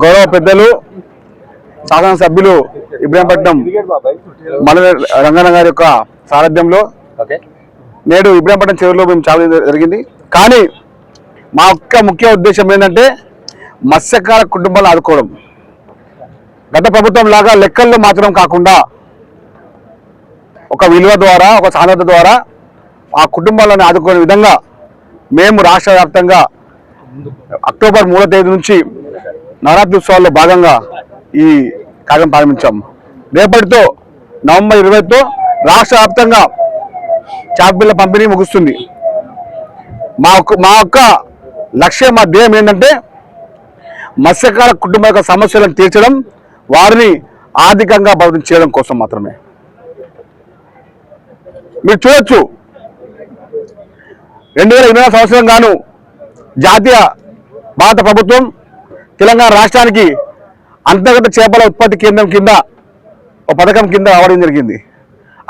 గౌరవ పెద్దలు శాసనసభ్యులు ఇబ్రాహీంపట్నం మన రంగన్న గారి యొక్క సారథ్యంలో నేడు ఇబ్రాహీంపట్నం చెరువులో మేము చాలా జరిగింది. కానీ మా యొక్క ముఖ్య ఉద్దేశం ఏంటంటే మత్స్యకార కుటుంబాలను ఆదుకోవడం. గత ప్రభుత్వం లాగా లెక్కల్లో మాత్రం కాకుండా ఒక విలువ ద్వారా ఒక సాధనత ద్వారా ఆ కుటుంబాలను ఆదుకునే విధంగా మేము రాష్ట్ర వ్యాప్తంగా అక్టోబర్ మూడో తేదీ నుంచి నవరాత్రి ఉత్సవాల్లో భాగంగా ఈ కార్యక్రమం ప్రారంభించాం రేపటితో నవంబర్ ఇరవైతో రాష్ట్ర వ్యాప్తంగా చాపిల్ల పంపిణీ ముగుస్తుంది. మా మా యొక్క లక్ష్యం మా ధ్యేయం ఏంటంటే మత్స్యకార కుటుంబ యొక్క సమస్యలను తీర్చడం వారిని ఆర్థికంగా బలం చేయడం కోసం మాత్రమే. మీరు చూడొచ్చు రెండు వేల ఇరవై సంవత్సరం గాను జాతీయ భారత ప్రభుత్వం తెలంగాణ రాష్ట్రానికి అంతర్గత చేపల ఉత్పత్తి కేంద్రం కింద ఒక పథకం కింద రావడం జరిగింది.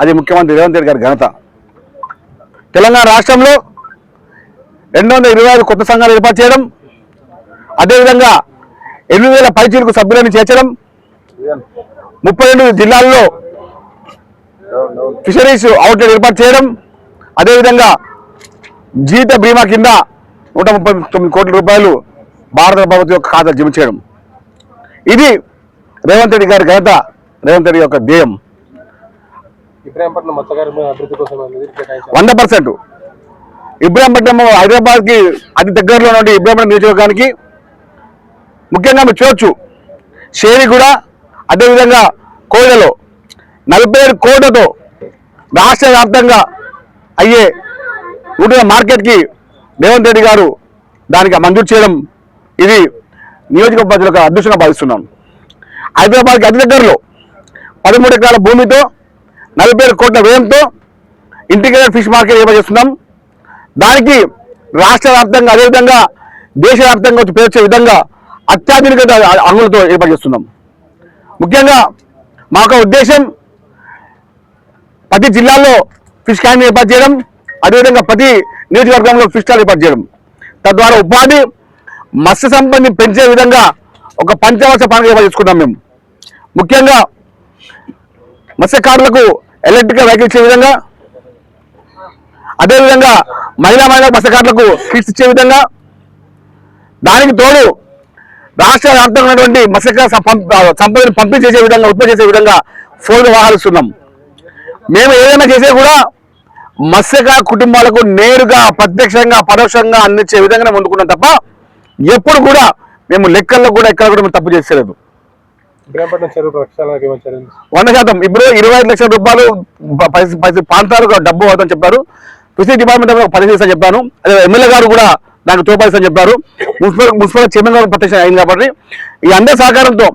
అది ముఖ్యమంత్రి రేవంత్ రెడ్డి గారి ఘనత. తెలంగాణ రాష్ట్రంలో రెండు వందల ఇరవై ఐదు కొత్త సంఘాలు ఏర్పాటు చేయడం అదేవిధంగా ఎనిమిది వేల పైచీలకు సభ్యులను చేర్చడం ముప్పై రెండు జిల్లాల్లో ఫిషరీస్ అవుట్లెట్ ఏర్పాటు చేయడం అదేవిధంగా జీవిత బీమా కింద నూట ముప్పై తొమ్మిది కోట్ల రూపాయలు భారత ప్రభుత్వం యొక్క ఖాతా జమ చేయడం. ఇది రేవంత్ రెడ్డి గారి ఘనత రేవంత్ రెడ్డి యొక్క ధ్యేయం. వంద పర్సెంట్. ఇబ్రాహీంపట్నం హైదరాబాద్కి అతి దగ్గరలో నుండి ఇబ్రాహీంపట్నం నియోజకవర్గానికి ముఖ్యంగా మీరు చూడొచ్చు షేరిగూడ అదేవిధంగా కోయిలలో నలభై ఏడు కోట్లతో రాష్ట్ర వ్యాప్తంగా అయ్యే ఉంటున్న మార్కెట్కి రేవంత్ రెడ్డి గారు దానికి మంజూరు చేయడం ఇది నియోజకవర్గ ప్రజలకు అదృష్టంగా భావిస్తున్నాం. హైదరాబాద్కి అతి దగ్గరలో పదమూడు ఎకరాల భూమితో నలభై ఏడు కోట్ల వ్యయంతో ఇంటిగ్రేటెడ్ ఫిష్ మార్కెట్ ఏర్పాటు చేస్తున్నాం. దానికి రాష్ట్ర వ్యాప్తంగా అదేవిధంగా దేశవ్యాప్తంగా వచ్చి పేర్చే విధంగా అత్యాధునిక అంగులతో ఏర్పాటు చేస్తున్నాం. ముఖ్యంగా మా యొక్క ఉద్దేశం ప్రతి జిల్లాలో ఫిష్ క్యాంటీన్ ఏర్పాటు చేయడం అదేవిధంగా ప్రతి నియోజకవర్గంలో ఫిష్ స్టాల్ ఏర్పాటు చేయడం. తద్వారా ఉపాధి మత్స్య సంపదని పెంచే విధంగా ఒక పంచవర్ష పండుగ ఏర్పాటు చేసుకున్నాం మేము. ముఖ్యంగా మత్స్యకారులకు ఎలక్ట్రికల్ వెహికల్ ఇచ్చే విధంగా అదేవిధంగా మహిళా మహిళా మత్స్యకారులకు కిట్స్ ఇచ్చే విధంగా దానికి తోడు రాష్ట్ర వ్యాప్తంగా ఉన్నటువంటి మత్స్యకార సంపదని పంపిణీ చేసే విధంగా ఉత్పత్తి చేసే విధంగా ఫోన్ వాహనాలు మేము ఏదైనా చేసే కూడా మత్స్యకార కుటుంబాలకు నేరుగా ప్రత్యక్షంగా పరోక్షంగా అందించే విధంగానే ముందుకున్నాం తప్ప ఎప్పుడు కూడా మేము లెక్కల్లో కూడా ఎక్కడ కూడా మేము తప్పు చేసేలేదు వంద శాతం. ఇప్పుడు ఇరవై ఐదు లక్షల రూపాయలు ప్రాంతాలకు డబ్బు అవుతుందని చెప్పారు. ఫిషరీస్ డిపార్ట్మెంట్ ఒక పది చేస్తా చెప్పాను. అదే ఎమ్మెల్యే గారు కూడా నాకు తోపాయిస్తా చెప్పారు. మున్సిపల్ మున్సిపల్ చైర్మన్ గారు ప్రత్యక్ష అయింది కాబట్టి. ఈ అందరి సహకారంతో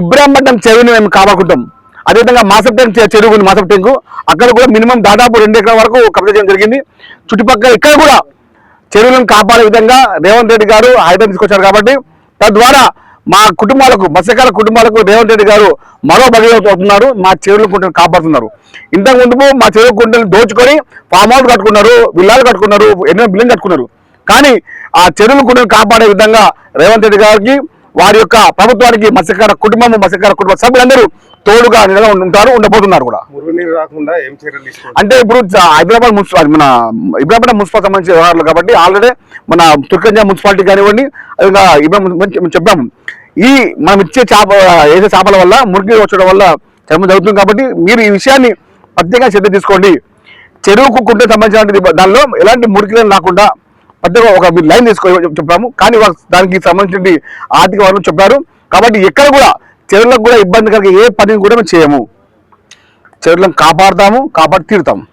ఇబ్రాహీంపట్నం చెరువుని మేము కాపాడుకుంటాం. అదేవిధంగా మాసప్ ట్యాంక్ చెరువు ఉంది మాసప్ ట్యాంకు. అక్కడ కూడా మినిమం దాదాపు రెండు ఎకరాల వరకు కబ్జా చేయడం జరిగింది. చుట్టుపక్కల ఇక్కడ కూడా చెరువులను కాపాడే విధంగా రేవంత్ రెడ్డి గారు హైదరాబాద్ తీసుకొచ్చారు కాబట్టి తద్వారా మా కుటుంబాలకు మత్స్యకార కుటుంబాలకు రేవంత్ రెడ్డి గారు మరో భగీరథ అవుతున్నారు మా చెరువుల కుంటలు కాపాడుతున్నారు. ఇంతకు ముందు మా చెరువు కుంటలు దోచుకొని ఫామ్ హౌస్ కట్టుకున్నారు విల్లాలు కట్టుకున్నారు ఎన్నో బిల్డింగ్ కట్టుకున్నారు. కానీ ఆ చెరువుల కుంటలు కాపాడే విధంగా రేవంత్ రెడ్డి గారికి వారి యొక్క ప్రభుత్వానికి మత్స్యకార కుటుంబం మత్స్యకార కుటుంబ సభ్యులందరూ తోడుగా ఉంటారు ఉండబోతున్నారు కూడా. మురుగునీరు రాకుండా ఏం చర్యలు తీసుకోవాలి? అంటే ఇప్పుడు హైదరాబాద్ మున్సిపల్ మన ఇబ్రాహిం మున్సిపల్ సంబంధించిన వ్యవహారాలు కాబట్టి ఆల్రెడీ మన తుర్కంజా మున్సిపాలిటీ కానివ్వండి అదేవిధంగా చెప్పాము. ఈ మనం ఇచ్చే చేప వేసే చేపల వల్ల మురికి వచ్చడం వల్ల చర్మం జరుగుతుంది కాబట్టి మీరు ఈ విషయాన్ని ప్రత్యేకంగా శ్రద్ధ తీసుకోండి. చెరువుకు కుంటే సంబంధించిన దానిలో ఎలాంటి మురికి రాకుండా ప్రత్యేక ఒక లైన్ తీసుకో చెప్పాము. కానీ దానికి సంబంధించిన ఆర్థిక వనరులు చెప్పారు. కాబట్టి ఎక్కడ కూడా చెరువులకు కూడా ఇబ్బంది కలిగే ఏ పనిని కూడా మేము చేయము. చెరువులను కాపాడుతాము కాపాడి తీరుతాము.